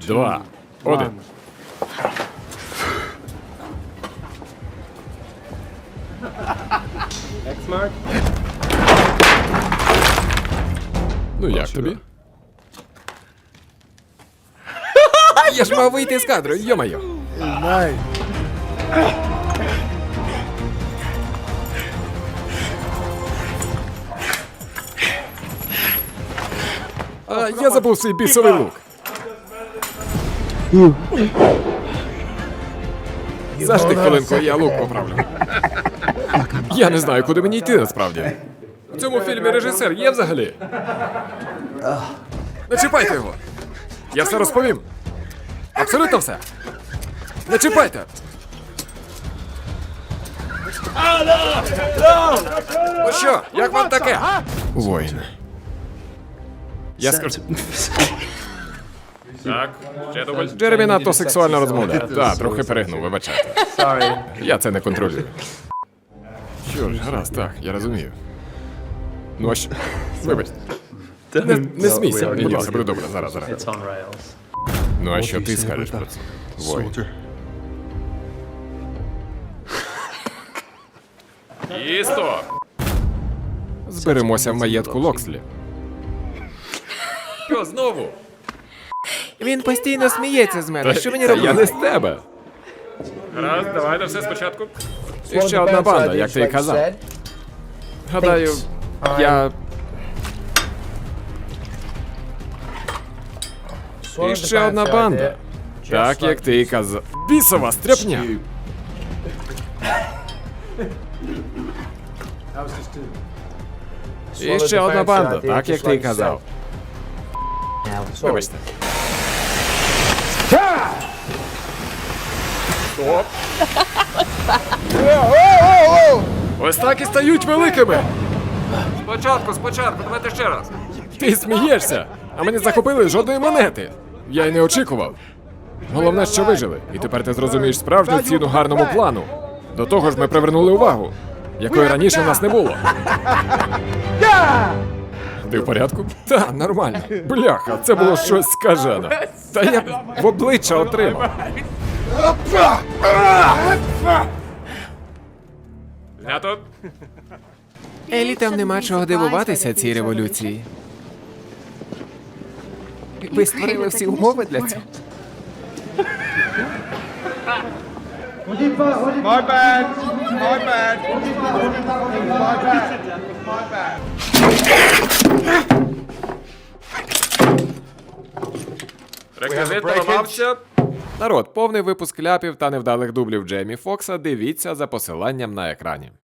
два, один. Ну як тобі? Я ж мав вийти з кадру, йо-моє. А, я забув свій бісовий лук. Зажди хвилинку, я лук поправлю. Я не знаю, куди мені йти насправді. В цьому фільмі режисер є взагалі? Не чіпайте його! Я все розповім. Абсолютно все. Не чіпайте! Ну що, як вам таке? Воїн. Я скажу. Так, ще дубль. Джеремі надто сексуально розмовляє. Так, трохи перегнув, вибачайте. Я це не контролюю. Що ж, гаразд, так, я розумію. Ну а що? Вибач. Не, не смійся, ні, ні, все буде добре, зараз, зараз. Ну а що ти скажеш про це? Вой. І! Зберемося в маєтку Локслі. Що знову? Він постійно сміється з мене. Що мені Та Я не з тебе. Гаразд, давайте все спочатку. І ще одна банда, як ти і казав. Гадаю, я. І ще одна банда. Так, як ти і казав. Бісова стряпня! І ще одна банда, так як ти і казав. Вибачте. Стоп! Ось так і стають великими! Спочатку, спочатку, давайте ще раз. Ти смієшся, а мені захопили жодної монети. Я й не очікував. Головне, що вижили, і тепер ти зрозумієш справжню ціну гарному плану. До того ж, ми привернули увагу, якої раніше в нас не було. Ти в порядку? Та, нормально. Бляха, це було щось скажене. Та я в обличчя отримав. Знято. Елітам нема чого дивуватися цій революції. Ви створили всі умови для цього. My bad. My bad. My bad. My bad. Реквізит поламався. Народ, повний випуск ляпів та невдалих дублів Джеймі Фокса дивіться за посиланням на екрані.